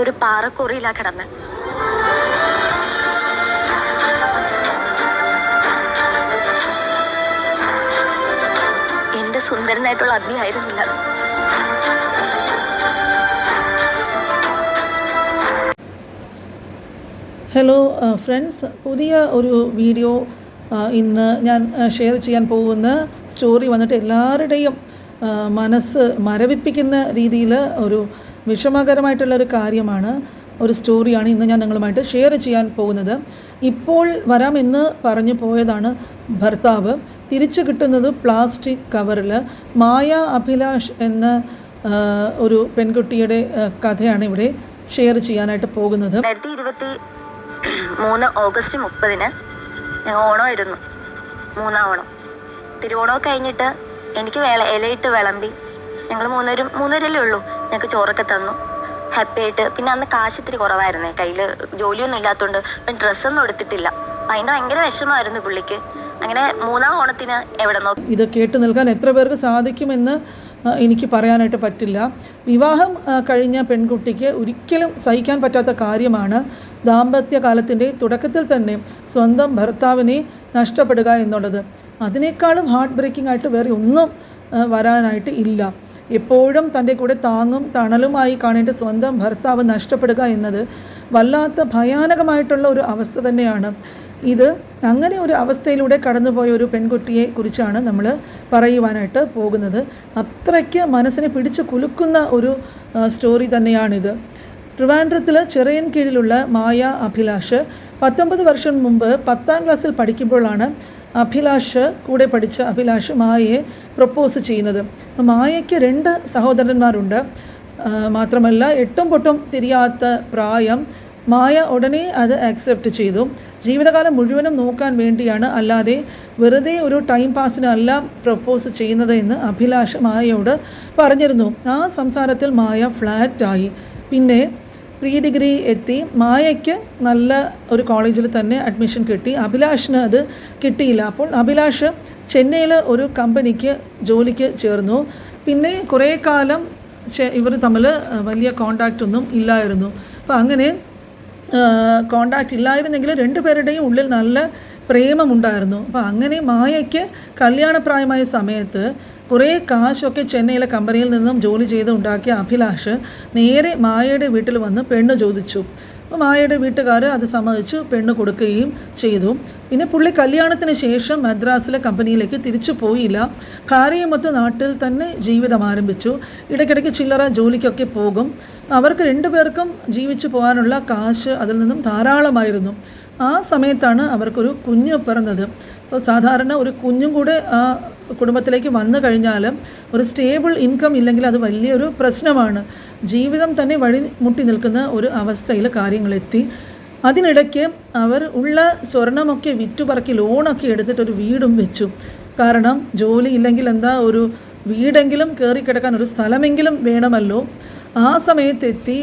ഒരു പാറക്കുറിയിലാ കിടന്ന്. എന്റെ സുന്ദരനായിട്ടുള്ള അഗ്നി ആയിരുന്നില്ല. ഹലോ ഫ്രണ്ട്സ് പുതിയ ഒരു വീഡിയോ ഇന്ന് ഞാൻ ഷെയർ ചെയ്യാൻ പോകുന്ന സ്റ്റോറി വന്നിട്ട് എല്ലാവരുടെയും മനസ്സ് മരവിപ്പിക്കുന്ന രീതിയിൽ ഒരു വിഷമകരമായിട്ടുള്ള ഒരു കാര്യമാണ് ഒരു സ്റ്റോറിയാണ് ഇന്ന് ഞാൻ നിങ്ങളുമായിട്ട് ഷെയർ ചെയ്യാൻ പോകുന്നത്. ഇപ്പോൾ വരാമെന്ന് പറഞ്ഞു പോയതാണ് ഭർത്താവ്. തിരിച്ചു കിട്ടുന്നത് പ്ലാസ്റ്റിക് കവറിൽ മായ അഭിലാഷ് എന്ന ഒരു പെൺകുട്ടിയുടെ കഥയാണ് ഇവിടെ ഷെയർ ചെയ്യാനായിട്ട് പോകുന്നത്. രണ്ടായിരത്തി ഇരുപത്തി മൂന്ന് ഓഗസ്റ്റ് മുപ്പതിന് ഓണമായിരുന്നു. മൂന്നാം ഓണം തിരുവോണം കഴിഞ്ഞിട്ട് എനിക്ക് വേള ഇലയിട്ട് വിളമ്പി. ഞങ്ങൾ മൂന്നുപേരും മൂന്നുപേരല്ലേ ഉള്ളൂ. ഞങ്ങൾക്ക് ചോറൊക്കെ തന്നു. ഹാപ്പി ആയിട്ട്. പിന്നെ അന്ന് കാശ് ഇത്തിരി കുറവായിരുന്നേ. കയ്യിൽ ജോലിയൊന്നും ഇല്ലാത്തതുകൊണ്ട് അപ്പം ഡ്രസ്സൊന്നും എടുത്തിട്ടില്ല. അതിന്റെ ഭയങ്കര വിഷമമായിരുന്നു പുള്ളിക്ക്. അങ്ങനെ മൂന്നാം ഓണത്തിന് എവിടെ നോക്കി ഇത് കേട്ട് നിൽക്കാൻ എത്ര പേർക്ക് സാധിക്കുമെന്ന് എനിക്ക് പറയാനായിട്ട് പറ്റില്ല. വിവാഹം കഴിഞ്ഞ പെൺകുട്ടിക്ക് ഒരിക്കലും സഹിക്കാൻ പറ്റാത്ത കാര്യമാണ് ദാമ്പത്യ കാലത്തിന്റെ തുടക്കത്തിൽ തന്നെ സ്വന്തം ഭർത്താവിനെ നഷ്ടപ്പെടുക എന്നുള്ളത്. അതിനേക്കാളും ഹാർട്ട് ബ്രേക്കിംഗ് ആയിട്ട് വേറെ ഒന്നും വരാനായിട്ട് ഇല്ല. എപ്പോഴും തന്റെ കൂടെ താങ്ങും തണലുമായി കാണേണ്ട സ്വന്തം ഭർത്താവ് നഷ്ടപ്പെടുക എന്നത് വല്ലാത്ത ഭയാനകമായിട്ടുള്ള ഒരു അവസ്ഥ തന്നെയാണ്. ഇത് അങ്ങനെ ഒരു അവസ്ഥയിലൂടെ കടന്നുപോയ ഒരു പെൺകുട്ടിയെ കുറിച്ചാണ് നമ്മൾ പറയുവാനായിട്ട് പോകുന്നത്. അത്രയ്ക്ക് മനസ്സിനെ പിടിച്ചു കുലുക്കുന്ന ഒരു സ്റ്റോറി തന്നെയാണിത്. ട്രിവാൻഡ്രത്തിൽ ചെറിയൻ കീഴിലുള്ള മായ അഭിലാഷ് പത്തൊമ്പത് വർഷം മുമ്പ് പത്താം ക്ലാസ്സിൽ പഠിക്കുമ്പോഴാണ് അഭിലാഷ് കൂടെ പഠിച്ച അഭിലാഷ് മായയെ പ്രപ്പോസ് ചെയ്യുന്നത്. മായയ്ക്ക് രണ്ട് സഹോദരന്മാരുണ്ട്. മാത്രമല്ല എട്ടും പൊട്ടും തിരിയാത്ത പ്രായം മായ ഉടനെ അത് ആക്സെപ്റ്റ് ചെയ്തു. ജീവിതകാലം മുഴുവനും നോക്കാൻ വേണ്ടിയാണ് അല്ലാതെ വെറുതെ ഒരു ടൈം പാസിനല്ല പ്രപ്പോസ് ചെയ്യുന്നത് എന്ന് അഭിലാഷ് മായയോട് പറഞ്ഞിരുന്നു. ആ സംസാരത്തിൽ മായ ഫ്ലാറ്റായി പിന്നെ പ്രീ ഡിഗ്രി എത്തി. മായയ്ക്ക് നല്ല ഒരു കോളേജിൽ തന്നെ അഡ്മിഷൻ കിട്ടി. അഭിലാഷിന് അത് കിട്ടിയില്ല. അപ്പോൾ അഭിലാഷ് ചെന്നൈയിൽ ഒരു കമ്പനിക്ക് ജോലിക്ക് ചേർന്നു. പിന്നെ കുറേ കാലം ഇവർ തമ്മിൽ വലിയ കോണ്ടാക്റ്റ് ഒന്നും ഇല്ലായിരുന്നു. അപ്പോൾ അങ്ങനെ കോണ്ടാക്റ്റ് ഇല്ലായിരുന്നെങ്കിൽ രണ്ടുപേരുടെയും ഉള്ളിൽ നല്ല പ്രേമമുണ്ടായിരുന്നു. അപ്പോൾ അങ്ങനെ മായയ്ക്ക് കല്യാണപ്രായമായ സമയത്ത് കുറേ കാശൊക്കെ ചെന്നൈയിലെ കമ്പനിയിൽ നിന്നും ജോലി ചെയ്ത് ഉണ്ടാക്കിയ അഭിലാഷ് നേരെ മായയുടെ വീട്ടിൽ വന്ന് പെണ്ണ് ചോദിച്ചു. അപ്പോൾ മായയുടെ വീട്ടുകാർ അത് സമ്മതിച്ച് പെണ്ണ് കൊടുക്കുകയും ചെയ്തു. പിന്നെ പുള്ളി കല്യാണത്തിന് ശേഷം മദ്രാസിലെ കമ്പനിയിലേക്ക് തിരിച്ചു പോയില്ല. ഭാര്യയുമൊത്ത് നാട്ടിൽ തന്നെ ജീവിതം ആരംഭിച്ചു. ഇടയ്ക്കിടയ്ക്ക് ചില്ലറ ജോലിക്കൊക്കെ പോകും. അവർക്ക് രണ്ടുപേർക്കും ജീവിച്ചു പോകാനുള്ള കാശ് അതിൽ നിന്നും ധാരാളമായിരുന്നു. ആ സമയത്താണ് അവർക്കൊരു കുഞ്ഞ് പിറന്നത്. അപ്പോൾ സാധാരണ ഒരു കുഞ്ഞും കൂടെ ആ കുടുംബത്തിലേക്ക് വന്നു കഴിഞ്ഞാൽ ഒരു സ്റ്റേബിൾ ഇൻകം ഇല്ലെങ്കിൽ അത് വലിയൊരു പ്രശ്നമാണ്. ജീവിതം തന്നെ വഴി മുട്ടി നിൽക്കുന്ന ഒരു അവസ്ഥയിൽ കാര്യങ്ങളെത്തി അതിനിടയ്ക്ക് അവർ ഉള്ള സ്വർണമൊക്കെ വിറ്റുപറക്കി ലോണൊക്കെ എടുത്തിട്ട് ഒരു വീടും വെച്ചു. കാരണം ജോലി ഇല്ലെങ്കിൽ എന്താ ഒരു വീടെങ്കിലും കയറി കിടക്കാൻ ഒരു സ്ഥലമെങ്കിലും വേണമല്ലോ. ആ സമയത്തെത്തി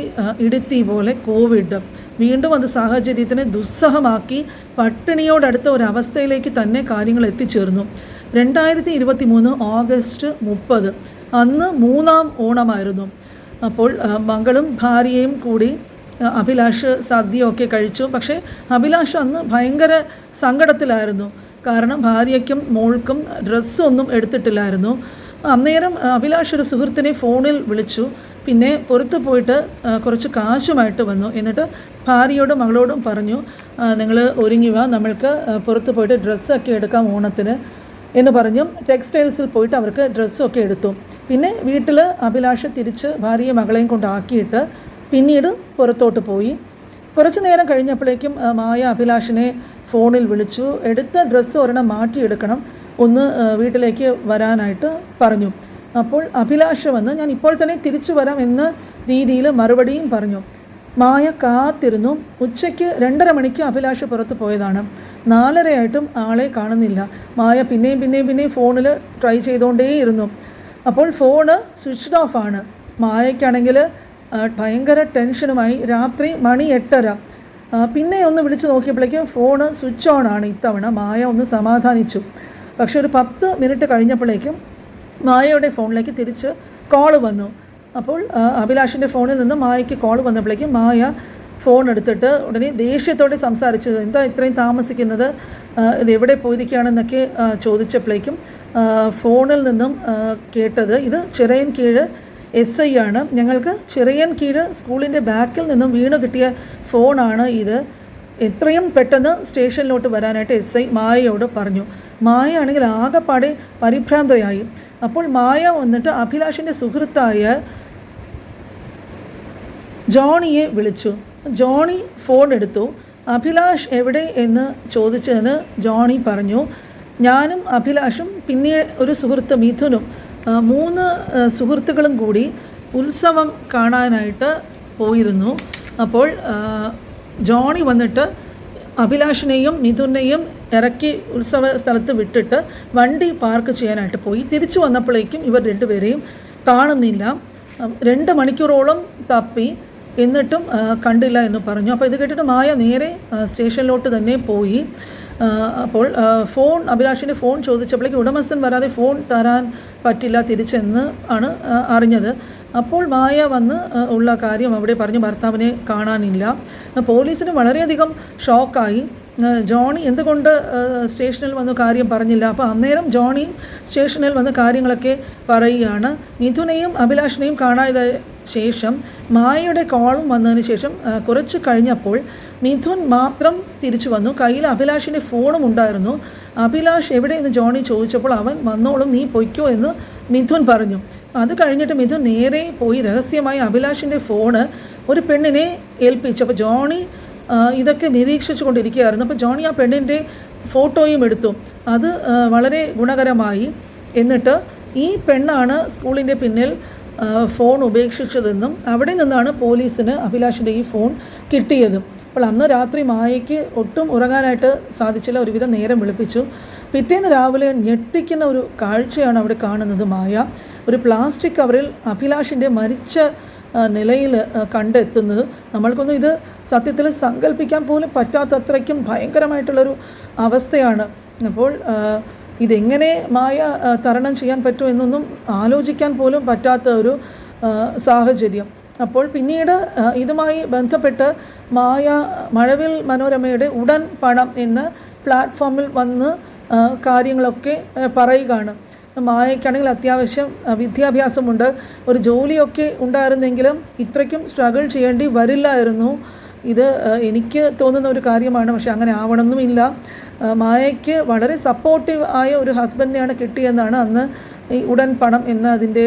ഇടുത്തി പോലെ കോവിഡ് വീണ്ടും അത് സാഹചര്യത്തിനെ ദുസ്സഹമാക്കി പട്ടിണിയോടടുത്ത ഒരവസ്ഥയിലേക്ക് തന്നെ കാര്യങ്ങൾ എത്തിച്ചേർന്നു. രണ്ടായിരത്തി ഇരുപത്തി മൂന്ന് ഓഗസ്റ്റ് മുപ്പത്. അന്ന് മൂന്നാം ഓണമായിരുന്നു. അപ്പോൾ മകളും ഭാര്യയും കൂടി അഭിലാഷ് സദ്യയൊക്കെ കഴിച്ചു. പക്ഷേ അഭിലാഷ് അന്ന് ഭയങ്കര സങ്കടത്തിലായിരുന്നു. കാരണം ഭാര്യയ്ക്കും മോൾക്കും ഡ്രസ്സൊന്നും എടുത്തിട്ടില്ലായിരുന്നു. അന്നേരം അഭിലാഷ് ഒരു സുഹൃത്തിനെ ഫോണിൽ വിളിച്ചു. പിന്നെ പുറത്ത് പോയിട്ട് കുറച്ച് കാശുമായിട്ട് വന്നു. എന്നിട്ട് ഭാര്യയോടും മകളോടും പറഞ്ഞു നിങ്ങൾ ഒരുങ്ങി വാ. നമ്മൾക്ക് പുറത്ത് പോയിട്ട് ഡ്രസ്സൊക്കെ എടുക്കാം ഓണത്തിന്. എന്ന് പറഞ്ഞും ടെക്സ്റ്റൈൽസിൽ പോയിട്ട് അവർക്ക് ഡ്രസ്സൊക്കെ എടുത്തു. പിന്നെ വീട്ടിൽ അഭിലാഷ തിരിച്ച് ഭാര്യയും മകളെയും കൊണ്ടാക്കിയിട്ട് പിന്നീട് പുറത്തോട്ട് പോയി. കുറച്ച് നേരം കഴിഞ്ഞപ്പോഴേക്കും മായ അഭിലാഷിനെ ഫോണിൽ വിളിച്ചു. എടുത്ത ഡ്രസ്സ് ഒരെണ്ണം മാറ്റിയെടുക്കണം. ഒന്ന് വീട്ടിലേക്ക് വരാനായിട്ട് പറഞ്ഞു. അപ്പോൾ അഭിലാഷ് വന്ന് ഞാൻ ഇപ്പോൾ തന്നെ തിരിച്ചു വരാം എന്ന രീതിയിൽ മറുപടിയും പറഞ്ഞു. മായ കാത്തിരുന്നു. ഉച്ചയ്ക്ക് രണ്ടര മണിക്ക് അഭിലാഷ് പുറത്ത് പോയതാണ്. നാലരയായിട്ടും ആളെ കാണുന്നില്ല. മായ പിന്നെയും പിന്നെയും പിന്നെയും ഫോണിൽ ട്രൈ ചെയ്തുകൊണ്ടേയിരുന്നു അപ്പോൾ ഫോണ് സ്വിച്ച്ഡ് ഓഫ് ആണ്. മായയ്ക്കാണെങ്കിൽ ഭയങ്കര ടെൻഷനുമായി രാത്രി മണി എട്ടര. പിന്നെ ഒന്ന് വിളിച്ചു നോക്കിയപ്പോഴേക്കും ഫോണ് സ്വിച്ച് ഓൺ ആണ് ഇത്തവണ. മായ ഒന്ന് സമാധാനിച്ചു. പക്ഷെ ഒരു പത്ത് മിനിറ്റ് കഴിഞ്ഞപ്പോഴേക്കും മായയുടെ ഫോണിലേക്ക് തിരിച്ച് കോൾ വന്നു. അപ്പോൾ അഭിലാഷിന്റെ ഫോണിൽ നിന്ന് മായയ്ക്ക് കോൾ വന്നപ്പോഴേക്കും മായ ഫോൺ എടുത്തിട്ട് ഉടനെ ദേഷ്യത്തോടെ സംസാരിച്ചു. എന്താ ഇത്രയും താമസിക്കുന്നത്? ഇത് എവിടെ പോയിരിക്കുകയാണെന്നൊക്കെ ചോദിച്ചപ്പോഴേക്കും ഫോണിൽ നിന്നും കേട്ടത് ഇത് ചിറയൻ കീഴ് എസ് ഐ ആണ്. ഞങ്ങൾക്ക് ചിറയൻ കീഴ് സ്കൂളിന്റെ ബാക്കിൽ നിന്നും വീണ് കിട്ടിയ ഫോണാണ് ഇത്. എത്രയും പെട്ടെന്ന് സ്റ്റേഷനിലോട്ട് വരാനായിട്ട് എസ് ഐ മായയോട് പറഞ്ഞു. മായ ആണെങ്കിൽ ആകെപ്പാടെ പരിഭ്രാന്തയായി. അപ്പോൾ മായ വന്നിട്ട് അഭിലാഷിന്റെ സുഹൃത്തായ ജോണിയെ വിളിച്ചു. ജോണി ഫോൺ എടുത്തു. അഭിലാഷ് എവിടെ? എന്ന് ചോദിച്ചതിന് ജോണി പറഞ്ഞു ഞാനും അഭിലാഷും പിന്നെ ഒരു സുഹൃത്ത് മിഥുനും മൂന്ന് സുഹൃത്തുക്കളും കൂടി ഉത്സവം കാണാനായിട്ട് പോയിരുന്നു. അപ്പോൾ ജോണി വന്നിട്ട് അഭിലാഷിനെയും മിഥുനെയും ഇറക്കി ഉത്സവ സ്ഥലത്ത് വിട്ടിട്ട് വണ്ടി പാർക്ക് ചെയ്യാനായിട്ട് പോയി. തിരിച്ചു വന്നപ്പോഴേക്കും ഇവർ രണ്ടുപേരെയും കാണുന്നില്ല. രണ്ട് മണിക്കൂറോളം തപ്പി. എന്നിട്ടും കണ്ടില്ല എന്ന് പറഞ്ഞു. അപ്പോൾ ഇത് കേട്ടിട്ട് മായ നേരെ സ്റ്റേഷനിലോട്ട് തന്നെ പോയി. അപ്പോൾ ഫോൺ അഭിലാഷിന്റെ ഫോൺ ചോദിച്ചപ്പോഴേക്കും ഉടമസ്ഥൻ വരാതെ ഫോൺ തരാൻ പറ്റില്ല തിരിച്ചെന്ന് ആണ് അറിഞ്ഞത്. അപ്പോൾ മായ വന്ന് ഉള്ള കാര്യം അവിടെ പറഞ്ഞു ഭർത്താവിനെ കാണാനില്ല. പോലീസിന് വളരെയധികം ഷോക്കായി. ജോണി എന്തുകൊണ്ട് സ്റ്റേഷനിൽ വന്ന് കാര്യം പറഞ്ഞില്ല? അപ്പോൾ അന്നേരം ജോണി സ്റ്റേഷനിൽ വന്ന് കാര്യങ്ങളൊക്കെ പറയുകയാണ്. മിഥുനെയും അഭിലാഷിനെയും കാണാതെ ശേഷം മായയുടെ കോളും വന്നതിന് ശേഷം കുറച്ച് കഴിഞ്ഞപ്പോൾ മിഥുൻ മാത്രം തിരിച്ചു വന്നു. കയ്യിൽ അഭിലാഷിന്റെ ഫോണും ഉണ്ടായിരുന്നു. അഭിലാഷ് എവിടെയെന്ന് ജോണി ചോദിച്ചപ്പോൾ അവൻ വന്നോളും നീ പൊയ്ക്കോ എന്ന് മിഥുൻ പറഞ്ഞു. അത് കഴിഞ്ഞിട്ട് മിഥുൻ നേരെ പോയി. രഹസ്യമായി അഭിലാഷിന്റെ ഫോണ് ഒരു പെണ്ണിനെ ഏൽപ്പിച്ചു. അപ്പോൾ ജോണി ഇതൊക്കെ നിരീക്ഷിച്ചു കൊണ്ടിരിക്കുകയായിരുന്നു അപ്പോൾ ജോണി ആ പെണ്ണിന്റെ ഫോട്ടോയും എടുത്തു. അത് വളരെ ഗുണകരമായി. എന്നിട്ട് ഈ പെണ്ണാണ് സ്കൂളിന്റെ പിന്നിൽ ഫോൺ ഉപേക്ഷിച്ചതെന്നും അവിടെ നിന്നാണ് പോലീസിന് അഭിലാഷിന്റെ ഈ ഫോൺ കിട്ടിയത്. അപ്പോൾ അന്ന് രാത്രി മായയ്ക്ക് ഒട്ടും ഉറങ്ങാനായിട്ട് സാധിച്ചില്ല. ഒരുവിധം നേരം വിളിപ്പിച്ചു. പിറ്റേന്ന് രാവിലെ ഞെട്ടിക്കുന്ന ഒരു കാഴ്ചയാണ് അവിടെ കാണുന്നത് മായ. ഒരു പ്ലാസ്റ്റിക് കവറിൽ അഭിലാഷിന്റെ മരിച്ച നിലയിൽ കണ്ടെത്തുന്നത്. നമ്മൾക്കൊന്നും ഇത് സത്യത്തിൽ സങ്കല്പിക്കാൻ പോലും പറ്റാത്തത്രയ്ക്കും ഭയങ്കരമായിട്ടുള്ളൊരു അവസ്ഥയാണ്. അപ്പോൾ ഇതെങ്ങനെ മായ തരണം ചെയ്യാൻ പറ്റും എന്നൊന്നും ആലോചിക്കാൻ പോലും പറ്റാത്ത ഒരു സാഹചര്യം. അപ്പോൾ പിന്നീട് ഇതുമായി ബന്ധപ്പെട്ട് മായ മഴവിൽ മനോരമയുടെ ഉടൻ പണം എന്ന പ്ലാറ്റ്ഫോമിൽ വന്ന് കാര്യങ്ങളൊക്കെ പറയുകയാണ്. മായയ്ക്കാണെങ്കിൽ അത്യാവശ്യം വിദ്യാഭ്യാസമുണ്ട്. ഒരു ജോലിയൊക്കെ ഉണ്ടായിരുന്നെങ്കിലും ഇത്രയ്ക്കും സ്ട്രഗിൾ ചെയ്യേണ്ടി വരില്ലായിരുന്നു. ഇത് എനിക്ക് തോന്നുന്ന ഒരു കാര്യമാണ്. പക്ഷെ അങ്ങനെ ആവണമെന്നുമില്ല. മായയ്ക്ക് വളരെ സപ്പോർട്ടീവ് ആയ ഒരു ഹസ്ബൻഡിനെയാണ് കിട്ടിയെന്നാണ് അന്ന് ഈ ഉടൻ പണം എന്ന അതിന്റെ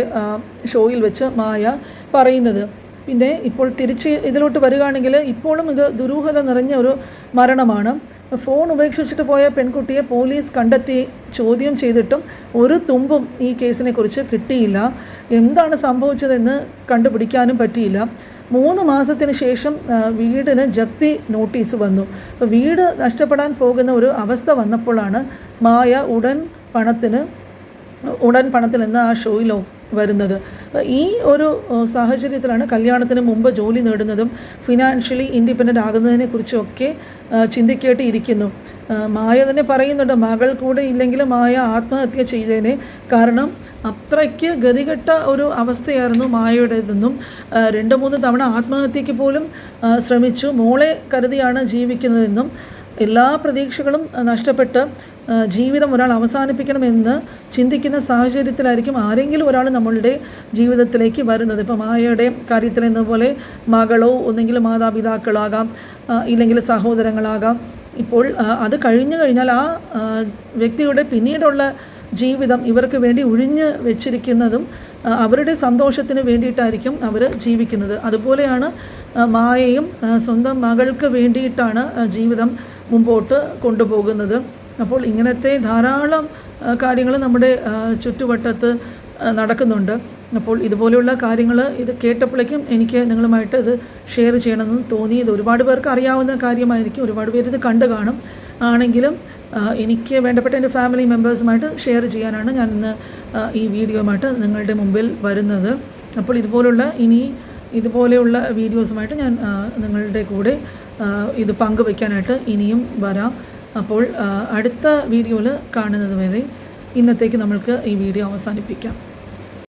ഷോയിൽ വെച്ച് മായ പറയുന്നത്. പിന്നെ ഇപ്പോൾ തിരിച്ച് ഇതിലോട്ട് വരികയാണെങ്കിൽ ഇപ്പോഴും ഇത് ദുരൂഹത നിറഞ്ഞ ഒരു മരണമാണ്. ഫോൺ ഉപേക്ഷിച്ചിട്ട് പോയ പെൺകുട്ടിയെ പോലീസ് കണ്ടെത്തി ചോദ്യം ചെയ്തിട്ടും ഒരു തുമ്പും ഈ കേസിനെ കുറിച്ച് കിട്ടിയില്ല. എന്താണ് സംഭവിച്ചതെന്ന് കണ്ടുപിടിക്കാനും പറ്റിയില്ല. മൂന്ന് മാസത്തിന് ശേഷം വീടിന് ജപ്തി നോട്ടീസ് വന്നു. വീട് നഷ്ടപ്പെടാൻ പോകുന്ന ഒരു അവസ്ഥ വന്നപ്പോഴാണ് മായ ഉടൻ പണത്തിന് ഉടൻ പണത്തിൽ നിന്ന് ആ ഷോയിൽ വരുന്നത്. ഈ ഒരു സാഹചര്യത്തിലാണ് കല്യാണത്തിന് മുമ്പ് ജോലി നേടുന്നതും ഫിനാൻഷ്യലി ഇൻഡിപെൻഡന്റ് ആകുന്നതിനെ കുറിച്ചൊക്കെ ഏഹ്, ചിന്തിക്കേണ്ടിയിരിക്കുന്നു. മായ തന്നെ പറയുന്നുണ്ട് മകൾ കൂടെ ഇല്ലെങ്കിൽ മായ ആത്മഹത്യ ചെയ്തേനെ കാരണം അത്രയ്ക്ക് ഗതികെട്ട ഒരു അവസ്ഥയായിരുന്നു മായയുടേതെന്നും രണ്ട് മൂന്ന് തവണ ആത്മഹത്യക്ക് പോലും ശ്രമിച്ചു. മോളെ കരുതിയാണ് ജീവിക്കുന്നതെന്നും എല്ലാ പ്രതീക്ഷകളും നഷ്ടപ്പെട്ട് ജീവിതം ഒരാൾ അവസാനിപ്പിക്കണമെന്ന് ചിന്തിക്കുന്ന സാഹചര്യത്തിലായിരിക്കും ആരെങ്കിലും ഒരാൾ നമ്മളുടെ ജീവിതത്തിലേക്ക് വരുന്നത്. ഇപ്പം മായയുടെ കാര്യത്തിൽ എന്നപോലെ മകളോ ഒന്നെങ്കിൽ മാതാപിതാക്കളാകാം ഇല്ലെങ്കിൽ സഹോദരങ്ങളാകാം. ഇപ്പോൾ അത് കഴിഞ്ഞു കഴിഞ്ഞാൽ ആ വ്യക്തിയുടെ പിന്നീടുള്ള ജീവിതം ഇവർക്ക് വേണ്ടി ഒഴിഞ്ഞ് വെച്ചിരിക്കുന്നതും അവരുടെ സന്തോഷത്തിന് വേണ്ടിയിട്ടായിരിക്കും അവർ ജീവിക്കുന്നത്. അതുപോലെയാണ് മായയും സ്വന്തം മകൾക്ക് വേണ്ടിയിട്ടാണ് ജീവിതം മുമ്പോട്ട് കൊണ്ടുപോകുന്നത്. അപ്പോൾ ഇങ്ങനത്തെ ധാരാളം കാര്യങ്ങൾ നമ്മുടെ ചുറ്റുവട്ടത്ത് നടക്കുന്നുണ്ട്. അപ്പോൾ ഇതുപോലെയുള്ള കാര്യങ്ങൾ ഇത് കേട്ടപ്പോഴേക്കും എനിക്ക് നിങ്ങളുമായിട്ട് ഇത് ഷെയർ ചെയ്യണമെന്ന് തോന്നി. ഇത് ഒരുപാട് പേർക്ക് അറിയാവുന്ന കാര്യമായിരിക്കും. ഒരുപാട് പേര് ഇത് കണ്ടു കാണും. ആണെങ്കിലും എനിക്ക് വേണ്ടപ്പെട്ട എന്റെ ഫാമിലി മെമ്പേഴ്സുമായിട്ട് ഷെയർ ചെയ്യാനാണ് ഞാൻ ഇന്ന് ഈ വീഡിയോയുമായിട്ട് നിങ്ങളുടെ മുമ്പിൽ വരുന്നത്. അപ്പോൾ ഇതുപോലുള്ള ഇനി ഇതുപോലെയുള്ള വീഡിയോസുമായിട്ട് ഞാൻ നിങ്ങളുടെ കൂടെ ഇത് പങ്കുവയ്ക്കാനായിട്ട് ഇനിയും വരാം. അപ്പോൾ അടുത്ത വീഡിയോയിൽ കാണുന്നത് വരെ ഇന്നത്തേക്ക് നമ്മൾക്ക് ഈ വീഡിയോ അവസാനിപ്പിക്കാം.